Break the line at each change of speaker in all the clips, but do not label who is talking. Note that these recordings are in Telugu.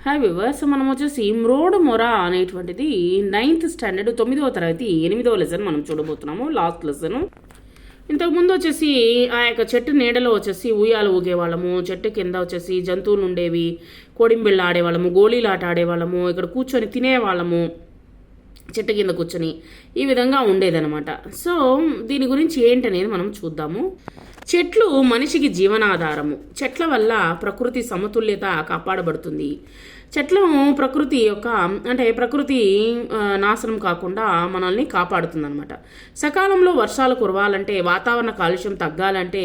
హాయ్ వివర్స్ మనం వచ్చేసి మ్రోడ్ మొరా అనేటువంటిది నైన్త్ స్టాండర్డ్ తొమ్మిదవ తరగతి ఎనిమిదవ లెసన్ మనం చూడబోతున్నాము లాస్ట్ లెసన్ ఇంతకుముందు వచ్చేసి ఆ యొక్క చెట్టు నీడలో వచ్చేసి ఉయ్యాలు ఊగేవాళ్ళము చెట్టు కింద వచ్చేసి జంతువులు ఉండేవి కోడింబిళ్ళ ఆడేవాళ్ళము గోళీలు ఆట ఆడేవాళ్ళము ఇక్కడ కూర్చొని తినేవాళ్ళము చెట్టు కింద కూర్చొని ఈ విధంగా ఉండేదనమాట సో దీని గురించి ఏంటనేది మనం చూద్దాము. చెట్లు మనిషికి జీవనాధారము. చెట్ల వల్ల ప్రకృతి సమతుల్యత కాపాడబడుతుంది. చెట్లు ప్రకృతి యొక్క అంటే ప్రకృతి నాశనం కాకుండా మనల్ని కాపాడుతుంది అనమాట సకాలంలో వర్షాలు కురవాలంటే వాతావరణ కాలుష్యం తగ్గాలంటే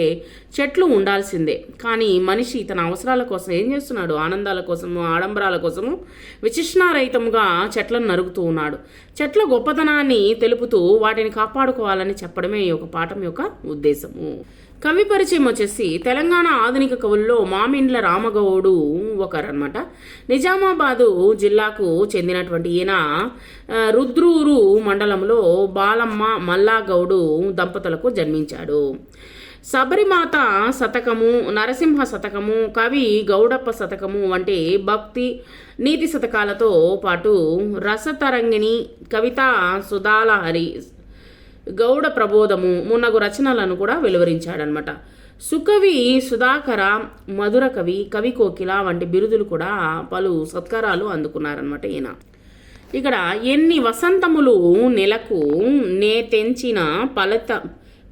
చెట్లు ఉండాల్సిందే. కానీ మనిషి తన అవసరాల కోసం ఏం చేస్తున్నాడు? ఆనందాల కోసము ఆడంబరాల కోసము విచిష్ణారహితముగా చెట్లను నరుగుతూ ఉన్నాడు. చెట్ల గొప్పతనాన్ని తెలుపుతూ వాటిని కాపాడుకోవాలని చెప్పడమే ఈ యొక్క పాఠం యొక్క ఉద్దేశము. కవి పరిచయం వచ్చేసి తెలంగాణ ఆధునిక కవుల్లో మామిండ్ల రామగౌడు ఒకరనమాట నిజామాబాదు జిల్లాకు చెందినటువంటి ఈయన రుద్రూరు మండలంలో బాలమ్మ మల్లాగౌడు దంపతులకు జన్మించాడు. శబరిమాత శతకము నరసింహ శతకము కవి గౌడప్ప శతకము వంటి భక్తి నీతి శతకాలతో పాటు రసతరంగిణి కవిత సుధాలహరి గౌడ ప్రబోధము మున్నగు రచనలను కూడా వెలువరించాడనమాట సుకవి సుధాకర మధుర కవి కవి కోకిల వంటి బిరుదులు కూడా పలు సత్కారాలు అందుకున్నారనమాట ఈయన. ఇక్కడ ఎన్ని వసంతములు నెలకు నే తెంచిన ఫలిత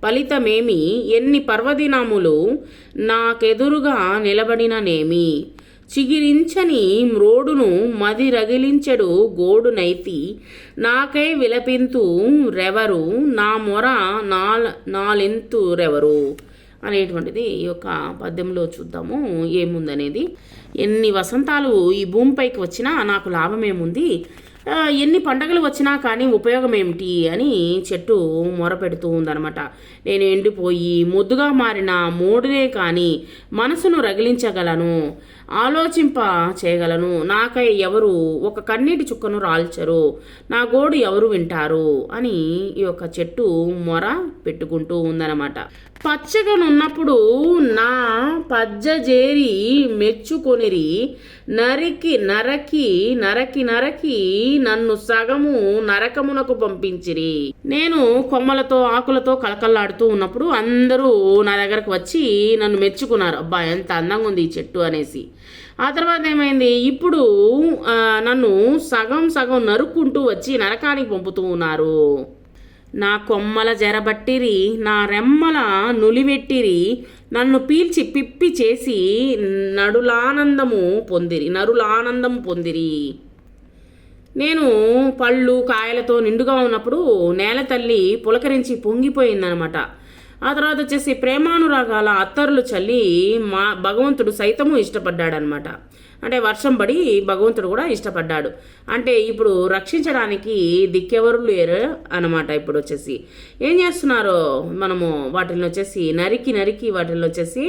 ఫలితమేమి? ఎన్ని పర్వదినములు నాకెదురుగా నిలబడిననేమి? చిగిరించని మ్రోడును మది రగిలించెడు గోడునైతి నాకై విలపింతు రెవరు నా మొర నాల నాలెంతు రెవరు. అనేటువంటిది ఈ యొక్క పద్యంలో చూద్దాము ఏముందనేది. ఎన్ని వసంతాలు ఈ భూమిపైకి వచ్చినా నాకు లాభమేముంది? ఎన్ని పండగలు వచ్చినా కానీ ఉపయోగం ఏమిటి అని చెట్టు మొరపెడుతూ ఉందనమాట నేను ఎండిపోయి ముద్దుగా మారిన మూడునే కానీ మనసును రగిలించగలను ఆలోచింప చేయగలను. నాకై ఎవరు ఒక కన్నీటి చుక్కను రాల్చరు నా గోడు ఎవరు వింటారు అని ఈ యొక్క చెట్టు మొర పెట్టుకుంటూ ఉందన్నమాట. పచ్చగనున్నప్పుడు నా పజ్జజేరి మెచ్చుకొనిరి నరికి నరకి నరకి నరకి నన్ను సగము నరకమునకు పంపించిరి. నేను కొమ్మలతో ఆకులతో కలకల్లాడుతూ ఉన్నప్పుడు అందరూ నా దగ్గరకు వచ్చి నన్ను మెచ్చుకున్నారు. అబ్బా ఎంత అందంగా ఉంది ఈ చెట్టు అనేసి. ఆ తర్వాత ఏమైంది? ఇప్పుడు నన్ను సగం సగం నరుక్కుంటూ వచ్చి నరకానికి పంపుతూ ఉన్నారు. నా కొమ్మల జరబట్టిరి నా రెమ్మల నులివెట్టిరి నన్ను పీల్చి పిప్పి చేసి నడులానందము పొందిరి నరులానందము పొందిరి. నేను పళ్ళు కాయలతో నిండుగా ఉన్నప్పుడు నేల తల్లి పులకరించి పొంగిపోయిందనమాట. ఆ తర్వాత వచ్చేసి ప్రేమానురాగాల అత్తరులు చల్లి మా భగవంతుడు సైతము ఇష్టపడ్డాడనమాట. అంటే వర్షం పడి భగవంతుడు కూడా ఇష్టపడ్డాడు. అంటే ఇప్పుడు రక్షించడానికి దిక్కెవరు లేరు అనమాట ఇప్పుడు వచ్చేసి. ఏం చేస్తున్నారు మనము వాటిని వచ్చేసి నరికి నరికి వాటిని వచ్చేసి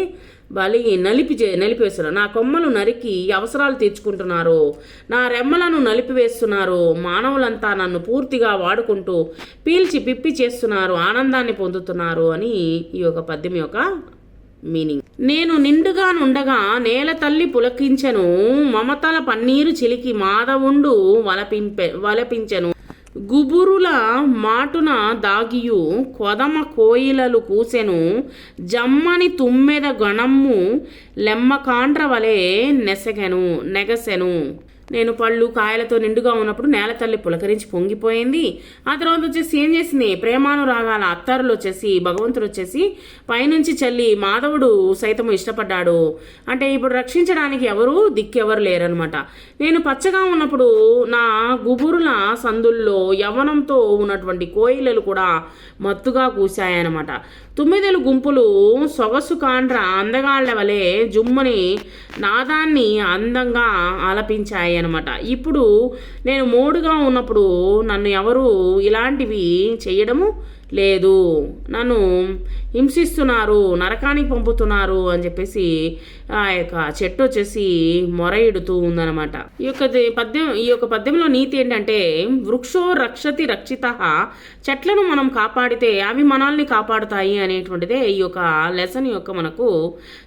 బలి నలిపి చే నలిపేస్తున్నారు నా కొమ్మలు నరికి అవసరాలు తీర్చుకుంటున్నారు. నా రెమ్మలను నలిపివేస్తున్నారు. మానవులంతా నన్ను పూర్తిగా వాడుకుంటూ పీల్చి పిప్పి చేస్తున్నారు. ఆనందాన్ని పొందుతున్నారు అని ఈ యొక్క పద్యం యొక్క మీనింగ్. నేను నిండుగా నుండగా నేల తల్లి పులకించెను మమతల పన్నీరు చిలికి మాధవుండు వలపింపె వలపించెను. గుబురుల మాటున దాగియు కొదమ కోయిలలు కూసెను జమ్మని తుమ్మెద గణమ్ము లెమ్మకాండ్ర వలె నెసగెను నెగసెను. నేను పళ్ళు కాయలతో నిండుగా ఉన్నప్పుడు నేల తల్లి పులకరించి పొంగిపోయింది. ఆ తర్వాత వచ్చేసి ఏం చేసింది? ప్రేమానురాగాల అత్తారులు వచ్చేసి భగవంతుడు వచ్చేసి పైనుంచి చల్లి మాధవుడు సైతం ఇష్టపడ్డాడు. అంటే ఇప్పుడు రక్షించడానికి ఎవరు? దిక్కెవరు లేరనమాట నేను పచ్చగా ఉన్నప్పుడు నా గుబురుల సందుల్లో యవనంతో ఉన్నటువంటి కోయిలలు కూడా మత్తుగా కూశాయన్నమాట. తుమ్మిదలు గుంపులు సొగసు కాండ్ర అందగాళ్ళ వలె జుమ్మని నాదాన్ని అందంగా ఆలపించాయి. అనమాట ఇప్పుడు నేను మోడుగా ఉన్నప్పుడు నన్ను ఎవరు ఇలాంటివి చేయడము లేదు. నన్ను హింసిస్తున్నారు నరకానికి పంపుతున్నారు అని చెప్పేసి ఆ యొక్క చెట్టు వచ్చేసి మొరయిడుతూ ఉందన్నమాట. ఈ యొక్క పద్యం ఈ యొక్క పద్యంలో నీతి ఏంటంటే వృక్షో రక్షతి రక్షిత చెట్లను మనం కాపాడితే అవి మనల్ని కాపాడుతాయి అనేటువంటిదే ఈ యొక్క లెసన్ యొక్క మనకు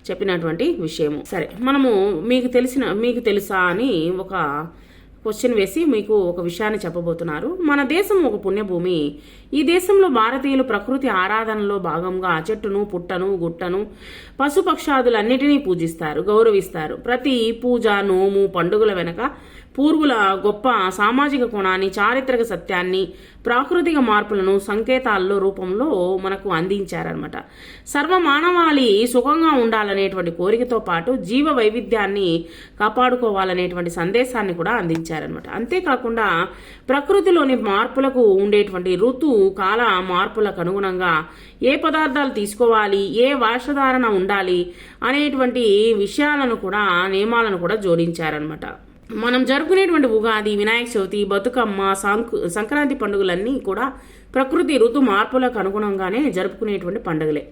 చెప్పినటువంటి విషయము. సరే మనము మీకు తెలిసిన మీకు తెలుసా అని ఒక క్వశ్చన్ వేసి మీకు ఒక విషయాన్ని చెప్పబోతున్నారు. మన దేశం ఒక పుణ్యభూమి. ఈ దేశంలో భారతీయులు ప్రకృతి ఆరాధనలో భాగంగా చెట్టును పుట్టను గుట్టను పశుపక్షాదులన్నిటినీ పూజిస్తారు గౌరవిస్తారు. ప్రతి పూజ నోము పండుగల వెనక పూర్వుల గొప్ప సామాజిక కోణాన్ని చారిత్రక సత్యాన్ని ప్రాకృతిక మార్పులను సంకేతాల్లో రూపంలో మనకు అందించారనమాట సర్వ మానవాళి సుఖంగా ఉండాలనేటువంటి కోరికతో పాటు జీవ వైవిధ్యాన్ని కాపాడుకోవాలనేటువంటి సందేశాన్ని కూడా అందించారనమాట అంతేకాకుండా ప్రకృతిలోని మార్పులకు ఉండేటువంటి ఋతు కాల మార్పులకు అనుగుణంగా ఏ పదార్థాలు తీసుకోవాలి ఏ వర్షధారణ ఉండాలి అనేటువంటి విషయాలను కూడా నియమాలను కూడా జోడించారనమాట మనం జరుపుకునేటువంటి ఉగాది వినాయక చవితి బతుకమ్మ సంకు సంక్రాంతి పండుగలన్నీ కూడా ప్రకృతి ఋతు మార్పులకు అనుగుణంగానే జరుపుకునేటువంటి పండుగలే.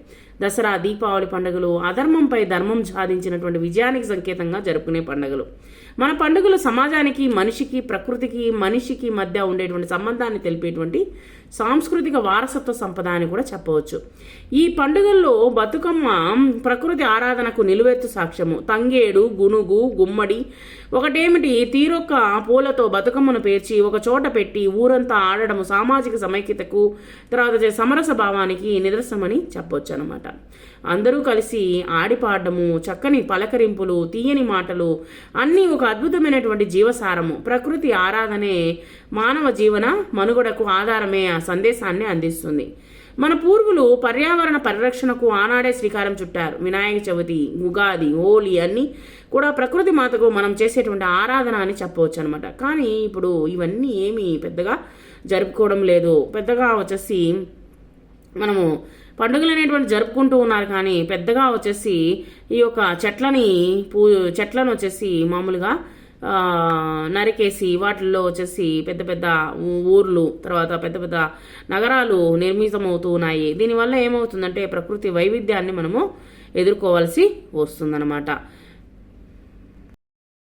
దసరా దీపావళి పండుగలు అధర్మంపై ధర్మం సాధించినటువంటి విజయానికి సంకేతంగా జరుపుకునే పండుగలు. మన పండుగలు సమాజానికి మనిషికి ప్రకృతికి మనిషికి మధ్య ఉండేటువంటి సంబంధాన్ని తెలిపేటువంటి సాంస్కృతిక వారసత్వ సంపద అని కూడా చెప్పవచ్చు. ఈ పండుగల్లో బతుకమ్మ ప్రకృతి ఆరాధనకు నిలువెత్తు సాక్ష్యము. తంగేడు గునుగు గుమ్మడి ఒకటేమిటి? తీరొక్క పూలతో బతుకమ్మను పేర్చి ఒక చోట పెట్టి ఊరంతా ఆడడము సామాజిక సమైక్యతకు తర్వాత సమరస భావానికి నిదర్శనమని చెప్పొచ్చు అనమాట అందరూ కలిసి ఆడిపాడము చక్కని పలకరింపులు తీయని మాటలు అన్నీ ఒక అద్భుతమైనటువంటి జీవసారము. ప్రకృతి ఆరాధనే మానవ జీవన మనుగడకు ఆధారమే ఆ సందేశాన్ని అందిస్తుంది. మన పూర్వులు పర్యావరణ పరిరక్షణకు ఆనాడే శ్రీకారం చుట్టారు. వినాయక చవితి ఉగాది హోలీ అన్నీ కూడా ప్రకృతి మాతకు మనం చేసేటువంటి ఆరాధన అని చెప్పవచ్చు అనమాట కానీ ఇప్పుడు ఇవన్నీ ఏమీ పెద్దగా జరుపుకోవడం లేదు. పెద్దగా వచ్చేసి మనము పండుగలు అనేటువంటి జరుపుకుంటూ ఉన్నారు కానీ పెద్దగా వచ్చేసి ఈ యొక్క చెట్లని పూ చెట్లను వచ్చేసి మామూలుగా నరికేసి వాటిల్లో వచ్చేసి పెద్ద పెద్ద ఊ- ఊర్లు తర్వాత పెద్ద పెద్ద నగరాలు నిర్మితమవుతూ ఉన్నాయి దీనివల్ల ఏమవుతుందంటే ప్రకృతి వైవిధ్యాన్ని మనము ఎదుర్కోవాల్సి వస్తుందన్నమాట.